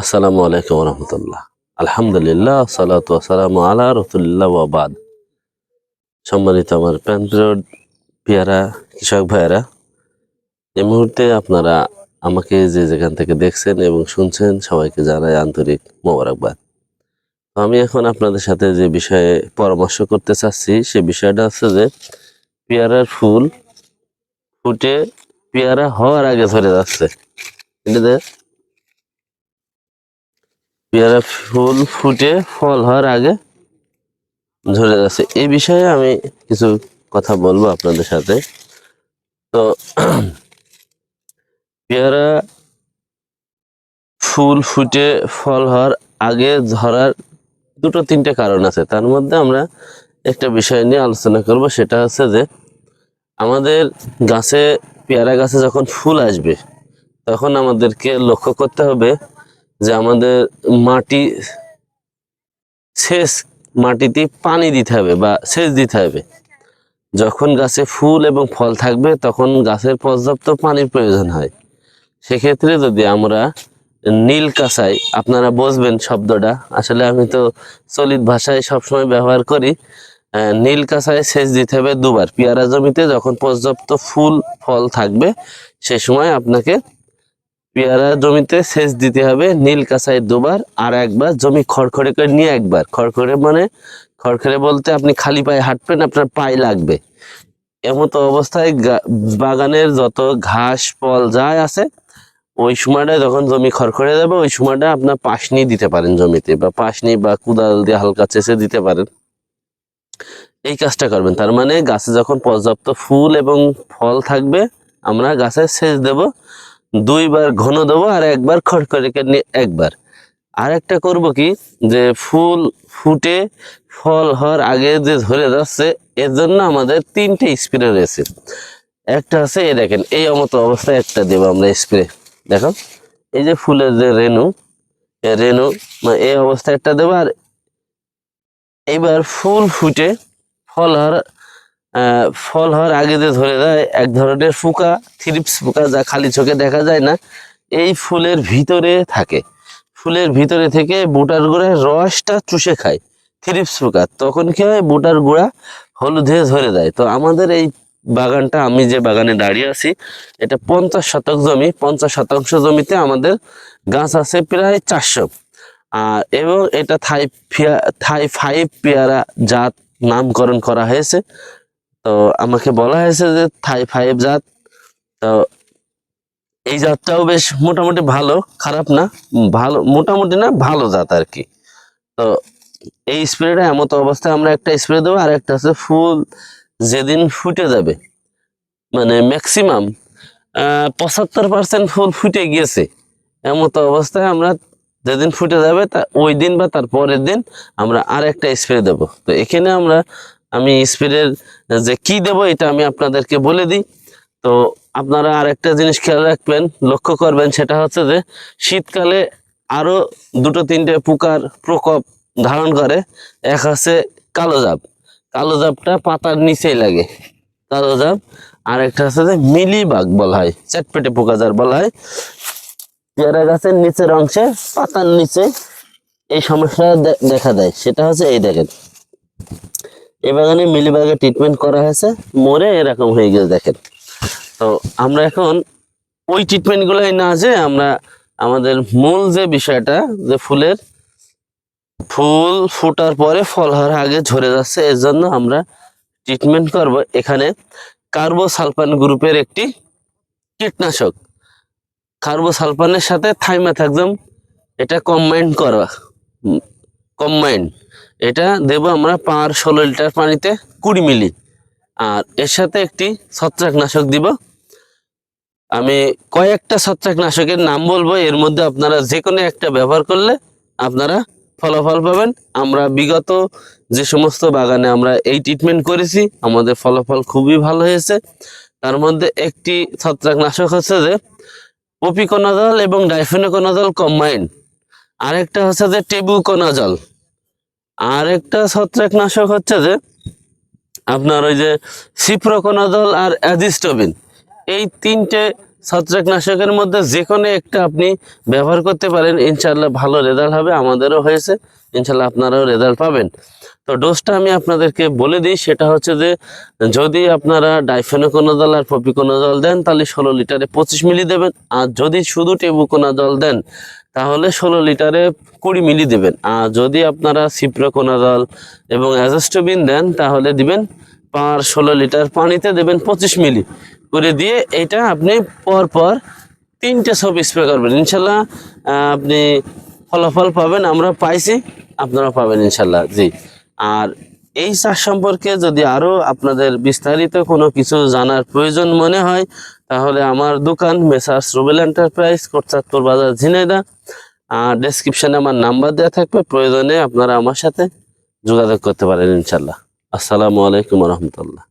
আসসালামু আলাইকুম রহমতুল্লাহ। আলহামদুলিল্লাহ, সালাতু আসসালামু আলা রতুল্লাহ সম্মানিত আমার প্যান্ট্রিয় পেয়ারা, কৃষক ভাইয়েরা এই মুহূর্তে আপনারা আমাকে যে যেখান থেকে দেখছেন এবং শুনছেন সবাইকে জানাই আন্তরিক মোবারকবাদ। আমি এখন আপনাদের সাথে যে বিষয়ে পরামর্শ করতে চাচ্ছি, সে বিষয়টা হচ্ছে যে পেয়ারার ফুল ফুটে পেয়ারা হওয়ার আগে ধরে যাচ্ছে। এটাতে পেয়ারা ফুল ফুটে ফল হওয়ার আগে ঝরে যাচ্ছে এই বিষয়ে আমি কিছু কথা বলব আপনাদের সাথে। তো পেয়ারা ফুল ফুটে ফল হওয়ার আগে ঝরার দুটো তিনটে কারণ আছে। তার মধ্যে আমরা একটা বিষয় নিয়ে আলোচনা করব, সেটা হচ্ছে যে আমাদের গাছে, পেয়ারা গাছে যখন ফুল আসবে, তখন আমাদেরকে লক্ষ্য করতে হবে যে আমাদের মাটি সেচ মাটিতে পানি দিতে হবে বা সেচ দিতে হবে। যখন গাছে ফুল এবং ফল থাকবে, তখন গাছের পর্যাপ্ত পানির প্রয়োজন হয়। সেক্ষেত্রে যদি আমরা নীল কাঁসাই আপনারা বুঝবেন শব্দটা। আসলে আমি তো চলিত ভাষায় সবসময় ব্যবহার করি। নীল কাঁসায় সেচ দিতে হবে দুবার। পেয়ারা জমিতে যখন পর্যাপ্ত ফুল, ফল থাকবে, সে সময় আপনাকে পেয়ারা জমিতে সেচ দিতে হবে, নীল কাঁসায় দুবার আর একবার জমি খড়খড়ে করে নিয়ে একবার। খড়খড়ে মানে খড়খড়ে বলতে আপনি খালি পায়ে হাঁটবেন, আপনার পায়ে লাগবে। এমতো অবস্থায় বাগানের যত ঘাস, ফল যাই আছে, ওই সময়টা যখন জমি খড়খড়ে যাবে ওই সময়টা আপনার পাশনি দিতে পারেন জমিতে বা পাশনি বা কুদাল দিয়ে হালকা চেঁচে দিতে পারেন। এই কাজটা করবেন। তার মানে গাছে যখন পর্যাপ্ত ফুল এবং ফল থাকবে, আমরা গাছে সেচ দেব। দুইবার ঘন দেবো আর একবার খড়খড়ে নিয়ে একবার। আর একটা করব কি, যে ফুল ফুটে ফল হওয়ার আগে যে ধরে যাচ্ছে, এর জন্য আমাদের তিনটে স্প্রে রয়েছে। একটা আছে, এই দেখেন, এই মতো অবস্থায় একটা দেবো আমরা স্প্রে দেখো, এই যে ফুলের যে রেনু রেনু মানে এই অবস্থায় একটা দেবো আর এইবার ফুল ফুটে ফল হওয়ার ফল হওয়ার আগে যে ধরে দেয় এক ধরনের ফুকা, থ্রিপস ফুকা যা খালি চোখে দেখা যায় না, এই ফুলের ভিতরে থাকে। ফুলের ভিতরে থেকে বুটার গুঁড়ায় রসটা চুষে খায়, থ্রিপস পোকা তখন কি হয়, বুটার গুঁড়া হলুদ ধরে দেয়। তো আমাদের এই বাগানটা, আমি যে বাগানে দাঁড়িয়ে আছি, এটা পঞ্চাশ শতক জমি। পঞ্চাশ শতাংশ জমিতে আমাদের গাছ আছে প্রায় চারশো। আর এবং এটা থাই ফিয়া, থাই ফাইভ পেয়ারা জাত নামকরণ করা হয়েছে। তো আমাকে বলা হয়েছে যে থাই ফাইভ জাত। তো এই জাতটাও বেশ মোটামুটি ভালো, খারাপ না, ভালো, মোটামুটি না, ভালো জাত আর কি তো এই স্প্রেটা এমত অবস্থায় আমরা একটা স্প্রে দেবো, আর একটা হচ্ছে ফুল যেদিন ফুটে যাবে। মানে ম্যাক্সিমাম পঁচাত্তর পার্সেন্ট ফুল ফুটে গিয়েছে। এমত অবস্থায় আমরা যেদিন ফুটে যাবে তা, ওই দিন বা তার পরের দিন আমরা আর একটা স্প্রে দেবো। তো এখানে আমরা আমি স্প্রের যে কি দেব এটা আমি আপনাদেরকে বলে দিই। তো আপনারা আরেকটা জিনিস খেয়াল রাখবেন, লক্ষ্য করবেন, সেটা হচ্ছে যে শীতকালে আরও দুটো তিনটে পোকার প্রকোপ ধারণ করে। এক আছে কালো জাপ কালো জাপটা পাতার নিচেই লাগে। কালো জাপ আর একটা হচ্ছে যে মিলিবাগ বলা হয় চাটপেটে পোকা যার বলা হয়। পেয়ারা গাছের নিচের অংশে পাতার নিচে এই সমস্যা দেখা দেয়। সেটা হচ্ছে এই দেখেন। এই বাগানে মিলিবাগের ট্রিটমেন্ট করা হয়েছে, মরে এরকম হয়ে গেছে, দেখেন। তো আমরা এখন ওই ট্রিটমেন্টগুলোই না যে আমরা আমাদের মূল যে বিষয়টা, যে ফুলের ফুল ফোটার পরে ফল হওয়ার আগে ঝরে যাচ্ছে, এর জন্য আমরা ট্রিটমেন্ট করব এখানে কার্বোসালফান গ্রুপের একটি কীটনাশক। কার্বোসালফানের সাথে থাইমাথাক্সাম এটা কম্বাইন্ড করা। কম্বাইন্ড এটা দেব আমরা পার ষোলো লিটার পানিতে কুড়ি মিলি। আর এর সাথে একটি ছত্রাকনাশক দিব। আমি কয়েকটা ছত্রাকনাশকের নাম বলব, এর মধ্যে আপনারা যে কোনো একটা ব্যবহার করলে আপনারা ফলাফল পাবেন। আমরা বিগত যে সমস্ত বাগানে আমরা এই ট্রিটমেন্ট করেছি, আমাদের ফলাফল খুবই ভালো হয়েছে। তার মধ্যে একটি ছত্রাকনাশক হচ্ছে যে পপিকোনাজল এবং ডাইফেনোকোনাজল কম্বাইন আরেকটা হচ্ছে যে টেবুকোনাজল আরেকটা ছত্রাকনাশক হচ্ছে যে আপনার ওই যে সিপ্রোকোনাজল আর অ্যাজিস্টোবিন এই তিনটে ছত্রাকনাশকের মধ্যে যে কোনো একটা আপনি ব্যবহার করতে পারেন। ইনশাল্লাহ ভালো রেজাল্ট হবে, আমাদেরও হয়েছে। ইনশাল্লাহ আপনারাও রেজাল্ট পাবেন। তো ডোজটা আমি আপনাদেরকে বলে দিই, সেটা হচ্ছে যে যদি আপনারা ডাইফেনোকোনাজল আর প্রপিকোনাজল দেন, তাহলে ষোলো লিটারে পঁচিশ মিলি দেবেন। আর যদি শুধু টেবুকোনাজল দেন তাহলে ষোলো লিটারে কুড়ি মিলি দেবেন। আর যদি আপনারা সিপ্রোকোনাজল এবং অ্যাজাস্টোবিন দেন, তাহলে দিবেন পার ষোলো লিটার পানিতে দেবেন পঁচিশ মিলি। করে দিয়ে এটা আপনি পর পর তিনটে সব স্প্রে করবেন। ইনশাল্লাহ আপনি ফলাফল পাবেন, আমরা পাইছি আপনারা পাবেন ইনশাল্লাহ, জি। আর এই চাষ সম্পর্কে যদি আরও আপনাদের বিস্তারিত কোনো কিছু জানার প্রয়োজন মনে হয় তাহলে আমার দোকান মেসার্স রুবেল এন্টারপ্রাইজ, কোটচাঁদপুর বাজার ঝিনাইদা আর ডেসক্রিপশানে আমার নাম্বার দেওয়া থাকবে, প্রয়োজনে আপনারা আমার সাথে যোগাযোগ করতে পারেন ইনশাল্লাহ আসসালামু আলাইকুম রহমতুল্লাহ।